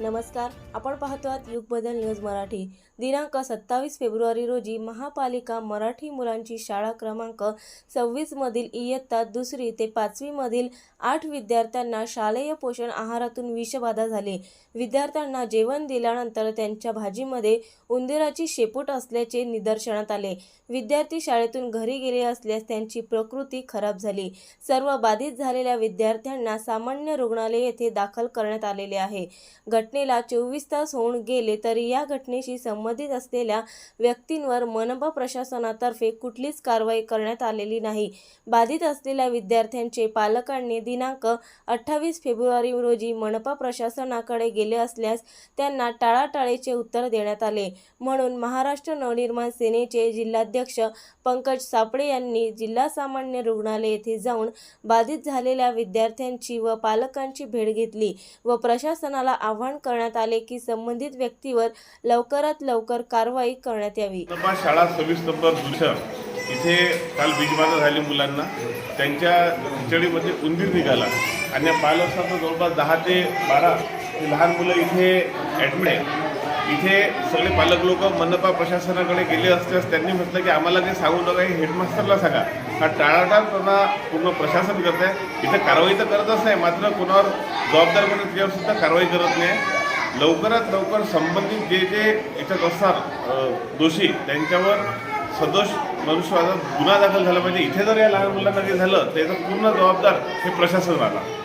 नमस्कार आपण पाहतो आहात युगबदल न्यूज मराठी. दिनांक सत्तावीस फेब्रुवारी रोजी महापालिका मराठी मुलांची शाळा क्रमांक सव्वीसमधील इयत्ता दुसरी ते पाचवीमधील आठ विद्यार्थ्यांना शालेय पोषण आहारातून विषबाधा झाली. विद्यार्थ्यांना जेवण दिल्यानंतर त्यांच्या भाजीमध्ये उंदिराची शेपूट असल्याचे निदर्शनात आले. विद्यार्थी शाळेतून घरी गेले असल्यास त्यांची प्रकृती खराब झाली. सर्व बाधित झालेल्या विद्यार्थ्यांना सामान्य रुग्णालय येथे दाखल करण्यात आलेले आहे. घटनेला चोवीस तास होऊन गेले तरी या घटनेशी संबंधित असलेल्या व्यक्तींवर मनपा प्रशासनातर्फे कुठलीच कारवाई करण्यात आलेली नाही. बाधित असलेल्या विद्यार्थ्यांचे पालकांनी दिनांक अठ्ठावीस फेब्रुवारी रोजी मनपा प्रशासनाकडे गेले असल्यास त्यांना टाळाटाळीचे उत्तर देण्यात आले. म्हणून महाराष्ट्र नवनिर्माण सेनेचे जिल्हाध्यक्ष पंकज सापळे यांनी जिल्हा सामान्य रुग्णालय येथे जाऊन बाधित झालेल्या विद्यार्थ्यांची व पालकांची भेट घेतली व प्रशासनाला आव्हान करण्यात आले की संबंधित व्यक्तीवर लवकरात लवकर कारवाई करण्यात यावी. शाळा सव्वीस नंबर दुसरं इथे काल बीजबाधा झाली मुलांना. त्यांच्या खिचडीमध्ये उंदीर निघाला. आणि पालक जवळपास दहा ते बारा. लहान मुलं इथे ॲडमिट आहे इथे सगळे पालक लोक मनपा प्रशासनाकडे गेले असल्यास त्यांनी म्हटलं की आम्हाला काही सांगू नका हे हेडमास्टरला सांगा. हा टाळाटाळ त्यांना पूर्ण प्रशासन करत आहे. इथं कारवाई तर करतच नाही मात्र कोणावर जबाबदार म्हणून त्याच्यावर सुद्धा कारवाई करत नाही. लवकरात लवकर संबंधित जे जे याच्यात असणार दोषी त्यांच्यावर सदोष मनुष्यवादात गुन्हा दाखल झाला पाहिजे. इथे जर या लहान मुलांना काही झालं तर याचा पूर्ण जबाबदार हे प्रशासन राहणार